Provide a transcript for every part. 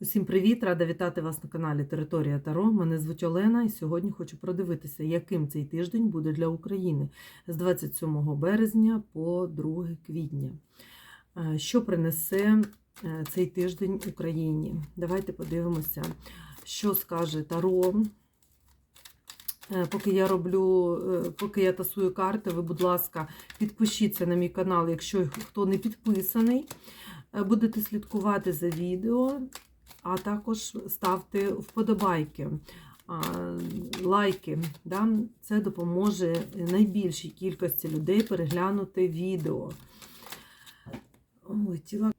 Усім привіт! Рада вітати вас на каналі Територія Таро. Мене звуть Олена, і сьогодні хочу продивитися, яким цей тиждень буде для України з 27 березня по 2 квітня. Е, Що принесе е, цей тиждень Україні? Давайте подивимося, що скаже Таро. Е, Поки я роблю, поки я тасую карти, ви, будь ласка, підпишіться на мій канал, якщо хто не підписаний. Будете слідкувати за відео, а також ставте вподобайки, лайки. Це допоможе найбільшій кількості людей переглянути відео. Ой, тіла.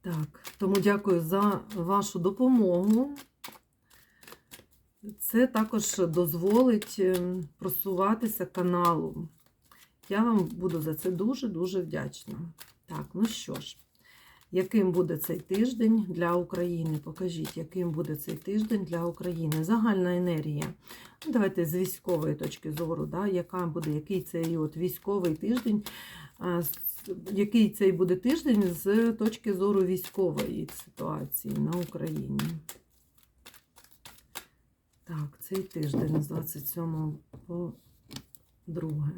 Так, тому дякую за вашу допомогу. Це також дозволить е, просуватися каналу. Я вам буду за це дуже-дуже вдячна. Так, ну що ж, яким буде цей тиждень для України? Покажіть, яким буде цей тиждень для України. Загальна енергія. Ну, Давайте з військової точки зору, да, яка буде, який цей от військовий тиждень, який цей буде тиждень з точки зору військової ситуації на Україні. Так, цей тиждень з 27 по 2.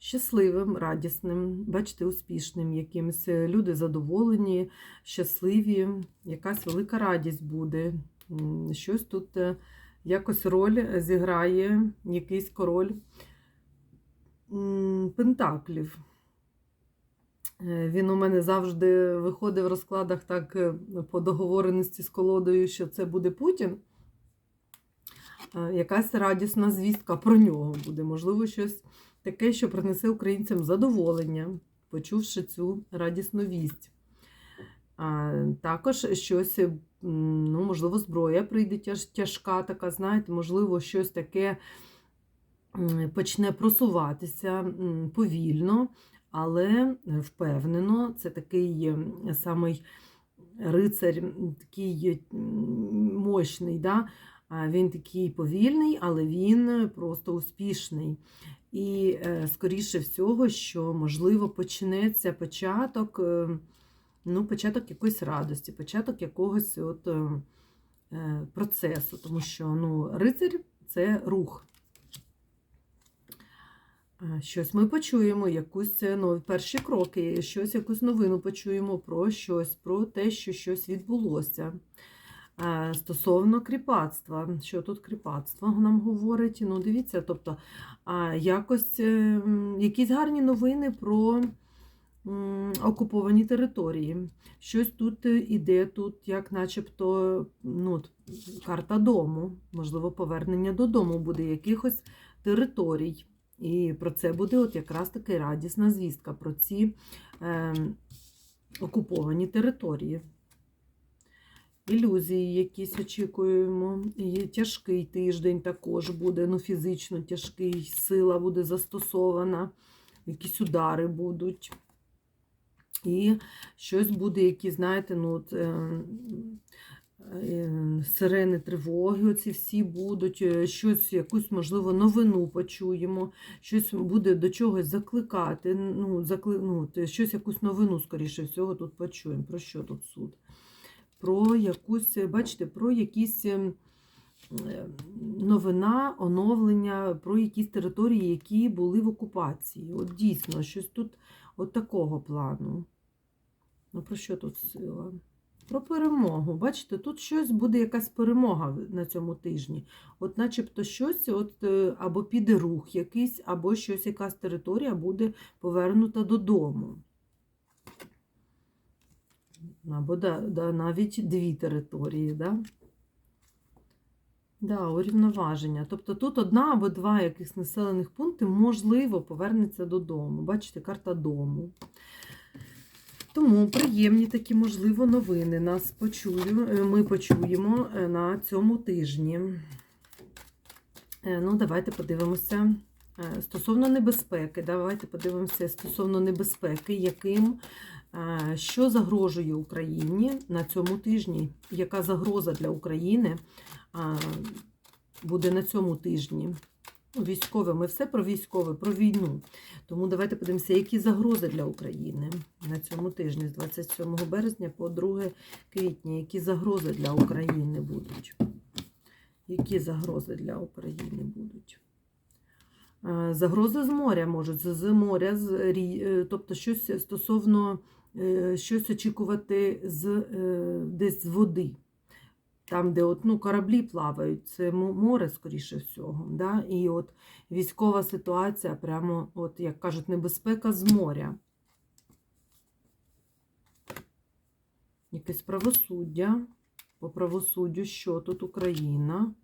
Щасливим, радісним, бачите, успішним якимось. Люди задоволені, щасливі, якась велика радість буде. Щось тут е, якось роль зіграє, якийсь король пентаклів. Е, Він у мене завжди виходить в розкладах так е, по договореності з колодою, що це буде Путін. Якась радісна звістка про нього буде. Можливо, щось таке, що принесе українцям задоволення, почувши цю радісну вість. А, Також щось, ну, можливо, зброя прийде тяж, тяжка, така, знаєте, можливо, щось таке почне просуватися повільно, але впевнено, це такий самий рицар, такий мощний. Да? Він такий повільний, але він просто успішний. І, е, скоріше всього, що, можливо, почнеться початок, е, ну, початок якоїсь радості, початок якогось от, е, процесу, тому що ну, рицар це рух. Щось ми почуємо, якусь ну, перші кроки, щось, якусь новину почуємо про щось, про те, що щось відбулося. Е, Стосовно кріпацтва, що тут кріпацтво нам говорить? Ну, дивіться, тобто якось е, якісь гарні новини про окуповані території. Щось тут е, іде, тут, як начебто, ну, карта дому, можливо, повернення додому буде якихось територій. І про це буде от якраз таки радісна звістка про ці е, окуповані території. Ілюзії якісь очікуємо. І тяжкий тиждень також буде, ну фізично тяжкий, сила буде застосована, якісь удари будуть. І щось буде, які, знаєте, ну, от, е, е, сирени тривоги, оці всі будуть, е, щось, якусь, можливо, новину почуємо, щось буде до чогось закликати, ну, закли, ну, щось, якусь новину, скоріше всього, тут почуємо. Про що тут суд? Про якусь, бачите, про якісь ем, е, новина, оновлення, про якісь території, які були в окупації. От дійсно, щось тут от такого плану. Ну, про що тут сила? Про перемогу. Бачите, тут щось буде якась перемога на цьому тижні. От начебто щось, от, е, або піде рух якийсь, або щось, якась територія буде повернута додому. Або да, да, навіть дві території. Да? Да, урівноваження. Тобто тут одна або два якихось населених пункти, можливо, повернеться додому. Бачите, карта дому. Тому приємні такі, можливо, новини нас почую, е, ми почуємо е, на цьому тижні. Е, Ну, давайте подивимося. Е, Стосовно небезпеки, давайте подивимося стосовно небезпеки, яким, е, що загрожує Україні на цьому тижні, яка загроза для України е, буде на цьому тижні. Військове, ми все про військове, про війну. Тому давайте подивимося, які загрози для України на цьому тижні з 27 березня по 2 квітня, які загрози для України будуть. Які загрози для України будуть? Е, Загрози з моря можуть, з- моря, з, е, тобто щось стосовно е, щось очікувати з, десь з води. Там, де от, ну, кораблі плавають, це море, скоріше всього. Да? І от військова ситуація, прямо, от, як кажуть, небезпека з моря. Якесь правосуддя. По правосуддю, що тут Україна?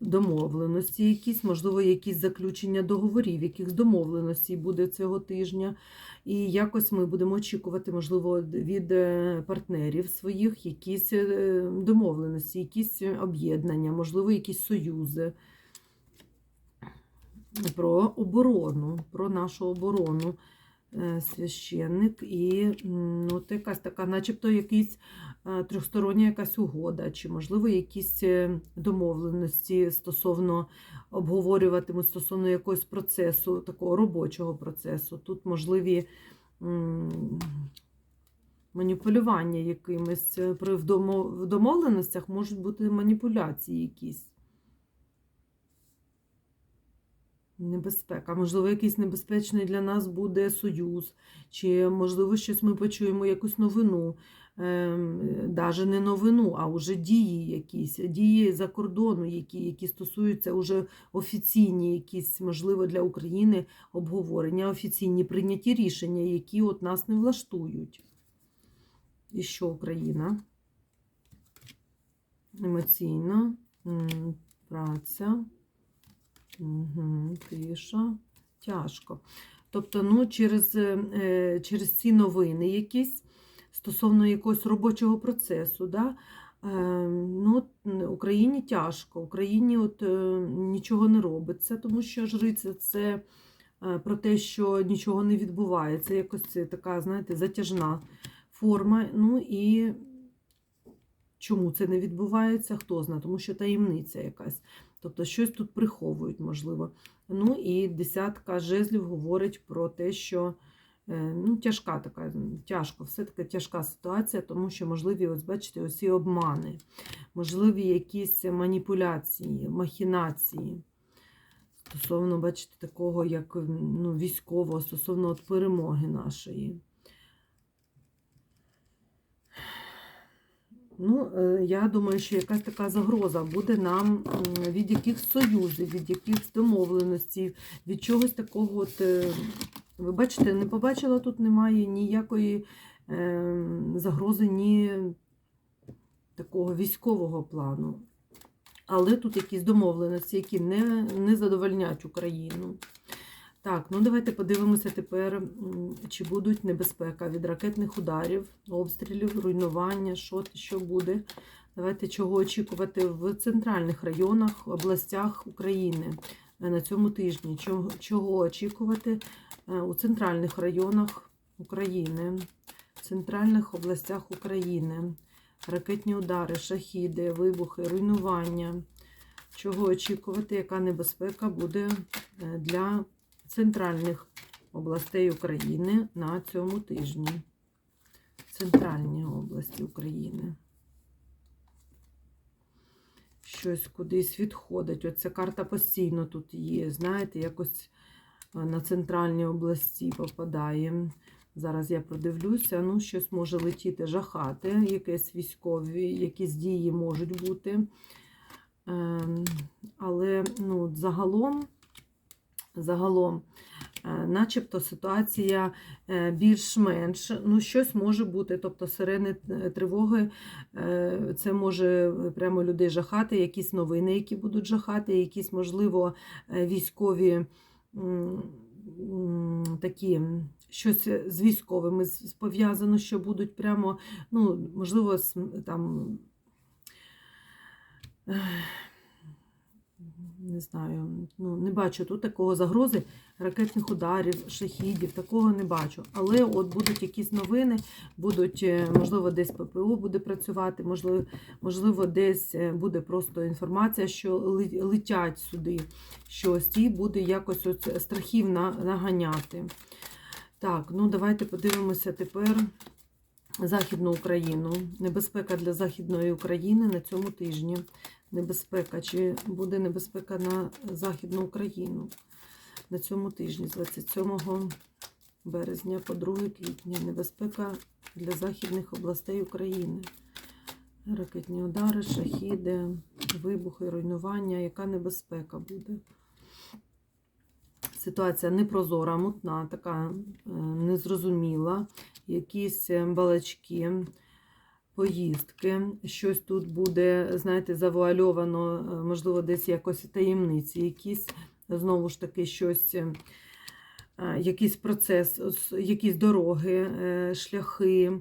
Домовленості якісь, можливо, якісь заключення договорів, якихось домовленостей буде цього тижня. І якось ми будемо очікувати, можливо, від е, партнерів своїх якісь е, домовленості, якісь об'єднання, можливо, якісь союзи. Про оборону, про нашу оборону е, священник. І ну, от якась така, начебто, якийсь трьохстороння якась угода, чи, можливо, якісь е, домовленості стосовно обговорюватимуть стосовно якогось процесу, такого робочого процесу. Тут можливі маніпулювання якимись е, при домовленостях можуть бути маніпуляції якісь. Небезпека. Можливо, якийсь небезпечний для нас буде союз, чи, можливо, щось ми почуємо, якусь новину. Навіть не новину, а вже дії якісь, дії за кордону, які, які стосуються уже офіційні, якісь, можливо, для України обговорення, офіційні прийняті рішення, які от нас не влаштують. І що Україна? Емоційна праця. Угу, тиша, тяжко. Тобто, ну, через, е, через ці новини якісь стосовно якогось робочого процесу, да, е, ну, Україні тяжко, Україні от, е, нічого не робиться, тому що жриця це про те, що нічого не відбувається, якось це така, знаєте, затяжна форма. Ну і чому це не відбувається, хто знає, тому що таємниця якась. Тобто щось тут приховують, можливо. Ну і десятка жезлів говорить про те, що е, ну, тяжка така, тяжко, все-таки тяжка ситуація, тому що можливі, ось бачите, ці обмани, можливі якісь маніпуляції, махінації. Стосовно, бачите, такого, як ну, військового, стосовно от перемоги нашої. Ну, е, я думаю, що якась така загроза буде нам від якихось союзів, від якихось домовленостей, від чогось такого. От, е, ви бачите, не побачила, тут немає ніякої е, загрози, ні такого військового плану. Але тут якісь домовленості, які не, не задовольнять Україну. Так, ну давайте подивимося тепер, чи будуть небезпека від ракетних ударів, обстрілів, руйнування, що, що буде. Давайте чого очікувати в центральних районах, областях України е, на цьому тижні. Чого, очікувати е, у центральних районах України, в центральних областях України. Ракетні удари, шахіди, вибухи, руйнування. Чого очікувати, яка небезпека буде е, для центральних областей України на цьому тижні. Центральні області України. Щось кудись відходить. Оця карта постійно тут є. Знаєте, якось е, на центральні області попадає. Зараз я продивлюся, ну, щось може летіти, жахати, якісь військові, якісь дії можуть бути. Ем, Але ну, загалом, загалом, е, начебто ситуація е, більш-менш, ну, щось може бути. Тобто сирени е, тривоги, це може прямо людей жахати, якісь новини, які будуть жахати, якісь, можливо, військові такі. Щось з військовими пов'язано, що будуть прямо, ну, можливо, там. Не знаю, ну, не бачу тут такого загрози ракетних ударів, шахідів, такого не бачу. Але от будуть якісь новини, будуть, е, можливо, десь ППО буде працювати, можливо, можливо, десь е, буде просто інформація, що летять сюди щось, і буде якось от страхів наганяти. Так, ну давайте подивимося тепер Західну Україну. Небезпека для Західної України на цьому тижні. Небезпека. Чи буде небезпека на Західну Україну на цьому тижні, з 27 березня по 2 квітня. Небезпека для західних областей України. Ракетні удари, шахіди, вибухи, руйнування. Яка небезпека буде? Ситуація непрозора, мутна, така е, незрозуміла. Якісь е, балачки, поїздки. Щось тут буде, знаєте, завуальовано, е, можливо, десь якось таємниці, якісь, знову ж таки, щось, е, якийсь процес, якісь дороги, е, шляхи,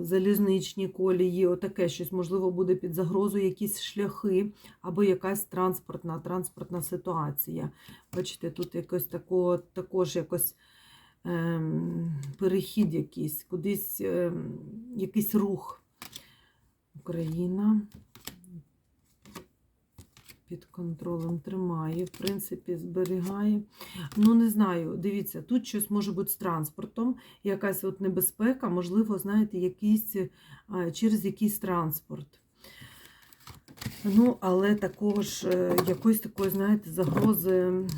залізничні колії, отаке щось, можливо, буде під загрозою якісь шляхи або якась транспортна, транспортна ситуація. Бачите, тут якось такого, також якось перехід якийсь, кудись ем, якийсь рух. Україна під контролем тримає, в принципі, зберігає. Ну, не знаю, дивіться, тут щось може бути з транспортом, якась от небезпека, можливо, знаєте, якийсь, через якийсь транспорт. Ну, але також е, якоїсь такої, знаєте, загрози е,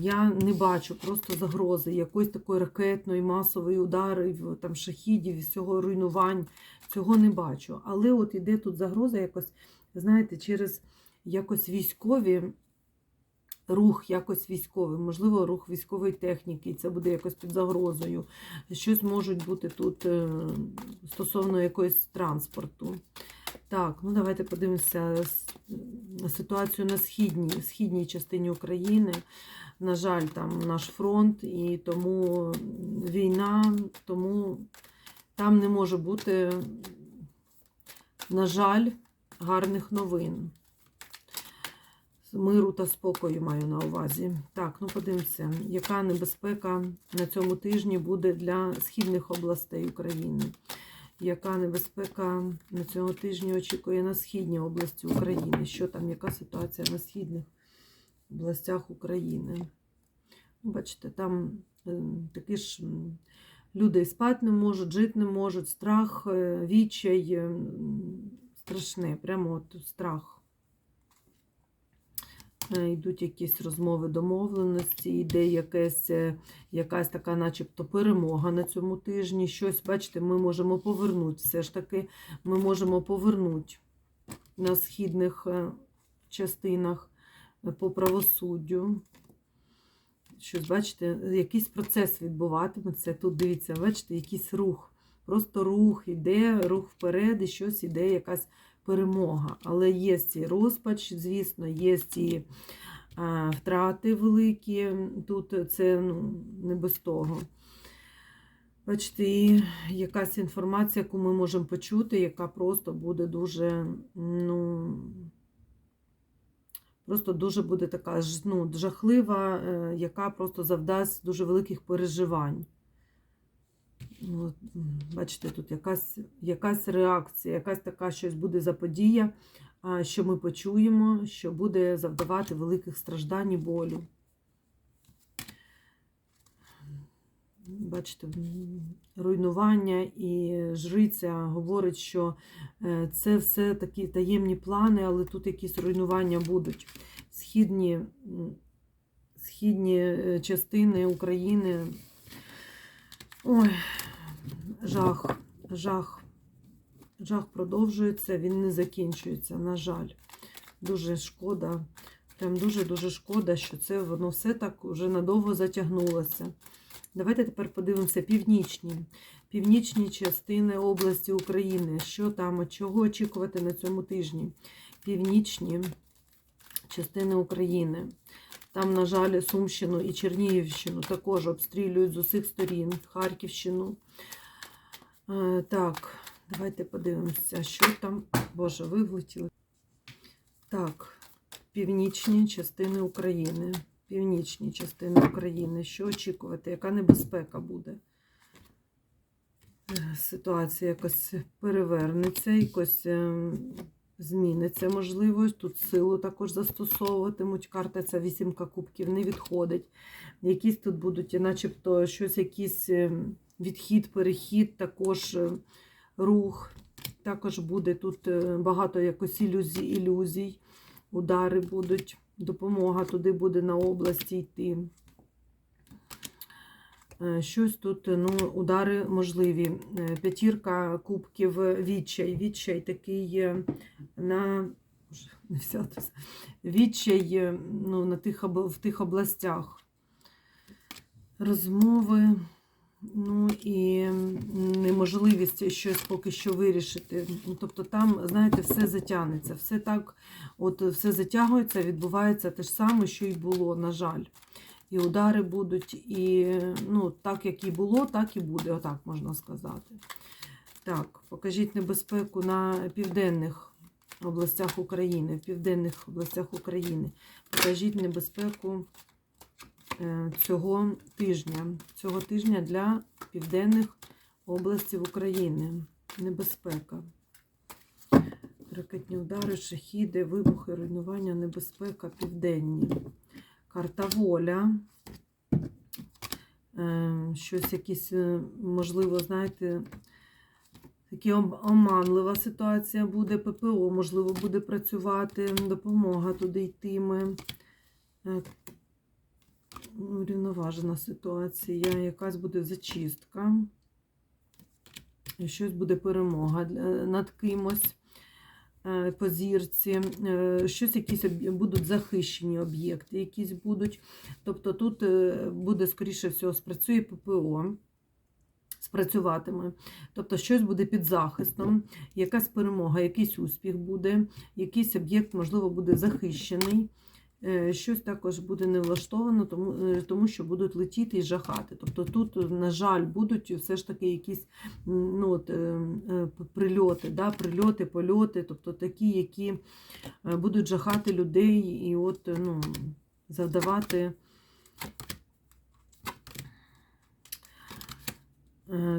я не бачу, просто загрози, якоїсь такої ракетної, масової ударів, там шахідів, всього руйнувань, цього не бачу. Але от іде тут загроза якось, знаєте, через якось військові. Рух якось військовий, можливо, рух військової техніки, і це буде якось під загрозою. Щось можуть бути тут е, стосовно якогось транспорту. Так, ну давайте подивимося ситуацію на східній, східній частині України. На жаль, там наш фронт, і тому війна, тому там не може бути, на жаль, гарних новин. Миру та спокою маю на увазі. Так, ну подивимося, яка небезпека на цьому тижні буде для східних областей України. Яка небезпека на цього тижня очікує на східній області України? Що там, яка ситуація на східних областях України? Ну, Бачите, там е, такі ж люди і спати не можуть, жити не можуть, страх, е, відчай, е, страшне, прямо от страх. Е, Йдуть якісь розмови домовленості, йде якесь, е, якась така, начебто, перемога на цьому тижні. Щось, бачите, ми можемо повернути. Все ж таки, ми можемо повернути на східних е, частинах по правосуддю. Щось, бачите, якийсь процес відбуватиметься. Тут дивіться, бачите, якийсь рух. Просто рух іде, рух вперед, і щось іде, якась перемога. Але є ці розпач, звісно, є ці втрати великі. Тут це ну, не без того. Бачите, і якась інформація, яку ми можемо почути, яка просто буде дуже, ну, просто дуже буде така ну, жахлива, е, яка просто завдасть дуже великих переживань. Ну, от, бачите, тут якась, якась реакція, якась така щось буде за подія, що ми почуємо, що буде завдавати великих страждань і болю. Бачите, руйнування і жриця говорить, що е, це все такі таємні плани, але тут якісь руйнування будуть. Східні, східні е, частини України. Ой, жах, жах. Жах продовжується, він не закінчується, на жаль. Дуже шкода. Прям дуже-дуже шкода, що це воно все так вже надовго затягнулося. Давайте тепер подивимося північні. Північні частини області України. Що там, чого очікувати на цьому тижні? Північні частини України. Там, на жаль, Сумщину і Чернігівщину також обстрілюють з усіх сторін, Харківщину. Е, Так, давайте подивимося, що там. Боже, ви. Так, північні частини України. Північні частини України. Що очікувати? Яка небезпека буде? Е, Ситуація якось перевернеться, якось ем, зміниться, можливо. Тут силу також застосовуватимуть. Карта ця вісімка кубків не відходить. Якісь тут будуть, начебто, щось, якийсь ем, відхід, перехід, також е, рух. Також буде тут е, багато якось ілюзій, ілюзій, удари будуть, допомога туди буде на області йти. Е, Щось тут, ну, удари можливі. П'ятірка кубків відчай. Відчай такий на. Відчай ну, на тих, в тих областях. Розмови, ну і неможливість щось поки що вирішити. Ну, Тобто там, знаєте, все затягнеться, все так, от все затягується, відбувається те ж саме, що й було, на жаль. І удари будуть, і ну, так, як і було, так і буде, отак можна сказати. Так, покажіть небезпеку на південних областях України, в південних областях України. Покажіть небезпеку цього тижня. Цього тижня для південних областей України. Небезпека. Ракетні удари, шахіди, вибухи, руйнування, небезпека, південні. Карта воля. Е, Щось якісь, е, можливо, знаєте, такі оманлива ситуація буде. ППО, можливо, буде працювати, допомога туди йтиме. Рівноважена ситуація, якась буде зачистка. Щось буде перемога над кимось е, по зірці, е, щось якісь будуть захищені об'єкти, якісь будуть. Тобто тут е, буде, скоріше всього, спрацює ППО, спрацюватиме. Тобто щось буде під захистом, якась перемога, якийсь успіх буде, якийсь об'єкт, можливо, буде захищений. Е, Щось також буде не влаштовано, тому, е, тому що будуть летіти і жахати. Тобто тут, на жаль, будуть все ж таки якісь ну, от, е, прильоти, да, прильоти, польоти, тобто такі, які будуть жахати людей і от, ну, завдавати.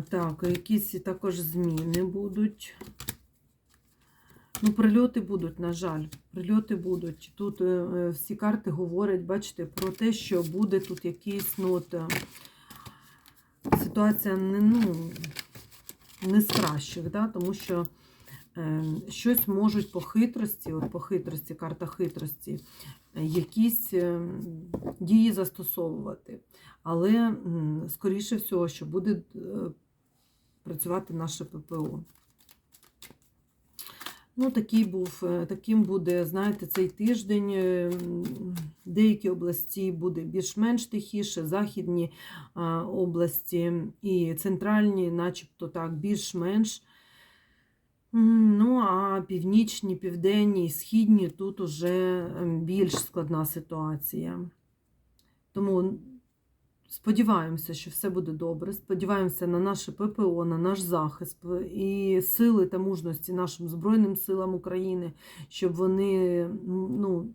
Так, якісь також зміни будуть. Ну, прильоти будуть, на жаль. Прильоти будуть. Тут е, е, всі карти говорять, бачите, про те, що буде тут якийсь, ну, от, е, ситуація не, ну, не з кращих, да? тому що е, щось можуть по хитрості, от по хитрості, карта хитрості, якісь дії застосовувати. Але, скоріше всього, що буде працювати наше ППО. Ну, такий був, е, таким буде, знаєте, цей тиждень. е, Деякі області буде більш-менш тихіше, західні а, області і центральні, начебто так, більш-менш. Ну, а північні, південні і східні тут уже більш складна ситуація. Тому сподіваємося, що все буде добре. Сподіваємося на наше ППО, на наш захист і сили та мужності нашим Збройним силам України, щоб вони ну,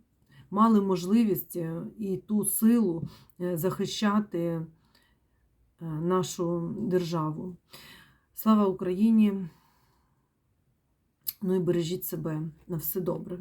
мали можливість е, і ту силу е, захищати е, нашу державу. Слава Україні! Ну і бережіть себе на все добре.